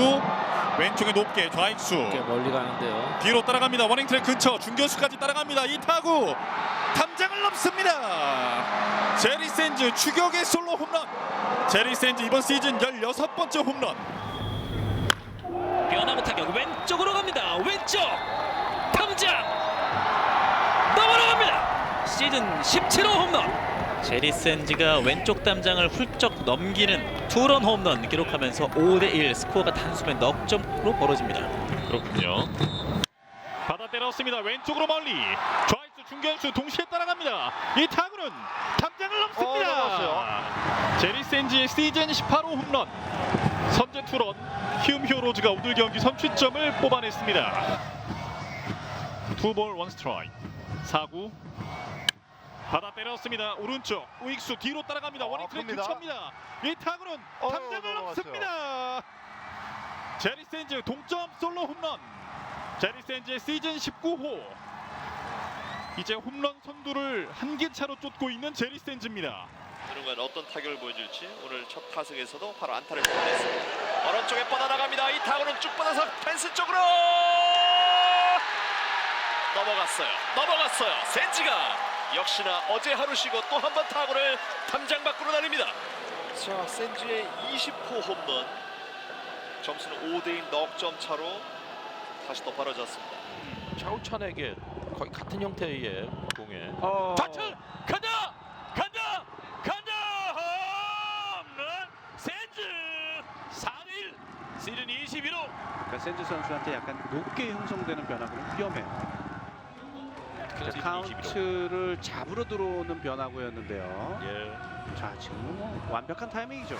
초구 왼쪽에 높게 좌익수 꽤 멀리 가는데요. 뒤로 따라갑니다. 워닝트랙 근처 중교수까지 따라갑니다. 이 타구 탐장을 넘습니다. 제리 샌즈 추격의 솔로 홈런. 제리 샌즈 이번 시즌 16번째 홈런. 변화구 타격 왼쪽으로 갑니다. 왼쪽 탐장 넘어갑니다. 시즌 17호 홈런. 제리 샌즈가 왼쪽 담장을 훌쩍 넘기는 투런 홈런 기록하면서 5대1 스코어가 단숨에 넉 점으로 벌어집니다. 그렇군요. 받아 때렸습니다. 왼쪽으로 멀리. 좌익수 중견수 동시에 따라갑니다. 이 타구는 탐장을 넘습니다. 어, 넘었어요. 제리 샌즈의 시즌 18호 홈런. 선제 투런 키움 히어로즈가 오늘 경기 선취점을 뽑아냈습니다. 투볼 원 스트라이크. 4구 받아 때렸습니다. 오른쪽 우익수 뒤로 따라갑니다. 어, 아픕니다. 근처입니다. 이 타구는 어, 넘어갔어요. 넘습니다. 제리 샌즈 동점 솔로 홈런. 제리 샌즈의 시즌 19호. 이제 홈런 선두를 한 개 차로 쫓고 있는 제리 샌즈입니다. 그런가 어떤 타격을 보여줄지 오늘 첫 타석에서도 바로 안타를 뽑아냈습니다. 오른쪽에 뻗어나갑니다. 이 타구는 쭉 뻗어서 펜스 쪽으로 넘어갔어요. 넘어갔어요. 센지가 역시나 어제 하루 쉬고 또 한 번 타구를 담장 밖으로 날립니다. 자, 센지의 20호 홈런. 점수는 5대2 넉점 차로 다시 또 벌어졌습니다. 차우찬에게 거의 같은 형태의 공에. 좌측 간다! 간다! 간다! 홈런! 샌즈! 4대1 시즌 21호. 그러니까 샌즈 선수한테 약간 높게 형성되는 변화구는 위험해요. 자, 카운트를 잡으러 들어오는 변화구였는데요. 예. 자 지금 뭐 완벽한 타이밍이죠.